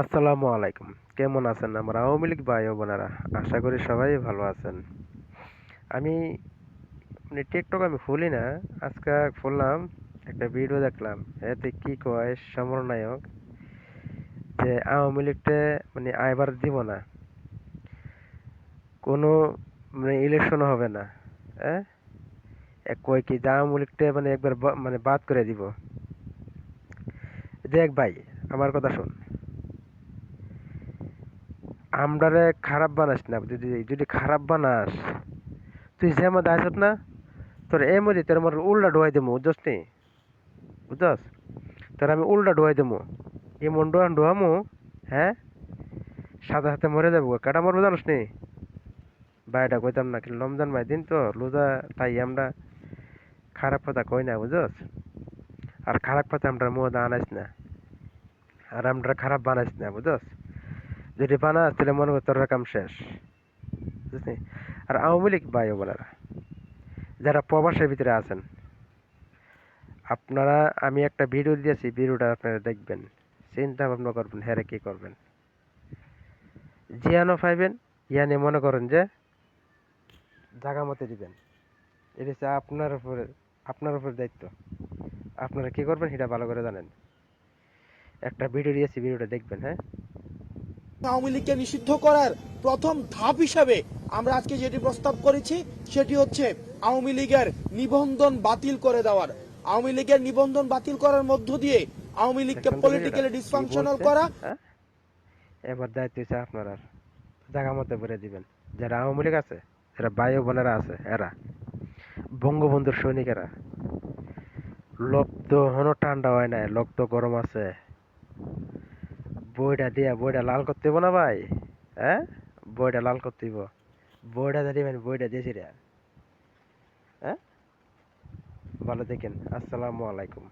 আসসালামু আলাইকুম। কেমন আছেন আমার? আওয়ামী লীগ ভাই বোনেরা, আশা করি সবাই ভালো আছেন। আমি মানে টিকটক আমি খুলি না, আজকে খুললাম, একটা ভিডিও দেখলাম। এতে কি কয় সমরনায়ক যে আওয়ামী লীগটা মানে আইবার দিব না। কোনো মানে ইলেকশন হবে না হ্যাঁ কয় কি যে আওয়ামী লীগটা মানে একবার মানে বাদ করে দিব। দেখ ভাই, আমার কথা শোন। আমরারে খারাপ বানাস না, যদি যদি খারাপ বানাস, তুই যে মধ্যে আসত না, তোর এ মধ্যে তোর আমার উল্টা ডুয়াই দেবো, বুঝছস নি? বুঝছস? তোর আমি উল্টা ডুয়াই দেবো। এমন ডোয়ান ডোয়ামু হ্যাঁ? সাদা সাথে মরে যাব। কাটা মরবো জানোস নি? বাইটা কইতাম না, কিন্তু রমজান ভাই দিন তো রোজা তাই আমরা খারাপ কথা কই না, বুঝছস? আর খারাপ কথা আমরা মধ্যে আনাইস না, আর আমরা খারাপ বানাইস না, বুঝছস? যদি বানাস তাহলে মনে কর তোর কাম শেষ। বুঝলি? আর আওয়ামী লীগ ভাই বোনেরা, যারা প্রবাসের ভিতরে আছেন, আপনারা, আমি একটা ভিডিও দিয়েছি ভিডিওটা আপনারা দেখবেন। চিন্তা ভাবনা করবেন হ্যাঁ কি করবেন? জিয়ানো পাইবেন, ইয়ানে মনে করেন যে জাগা মতে দিবেন। এটা হচ্ছে আপনার উপরে, আপনার উপর দায়িত্ব। আপনারা কি করবেন, সেটা ভালো করে জানেন। একটা ভিডিও দিয়েছি ভিডিওটা দেখবেন হ্যাঁ? আওয়ামী লীগকে নিষিদ্ধ করার প্রথম ধাপ হিসাবে আমরা আজকে যেটি প্রস্তাব করেছি সেটি হচ্ছে আওয়ামী লীগের নিবন্ধন বাতিল করে দেওয়ার। আওয়ামী লীগের নিবন্ধন বাতিল করার মধ্য দিয়ে আওয়ামী লীগকে পলিটিক্যালি ডিসফাংশনাল করা। হ্যাঁ? এবার দায়িত্ব হচ্ছে আপনার জায়গা মতো ভরে দিবেন। যারা আওয়ামী লীগ আছে যারা বায়ু বোনেরা আছে এরা। বঙ্গবন্ধুর সৈনিকেরা। তো হনো ঠান্ডা হয় না তো গরম আছে। বইটা দিয়া, বইটা লাল করতে না ভাই? হ্যাঁ? বইটা লাল করতে বইটা বইটা মানে বইটা দিয়েছি রে। হ্যাঁ? ভালো দেখেন। আসসালামু আলাইকুম।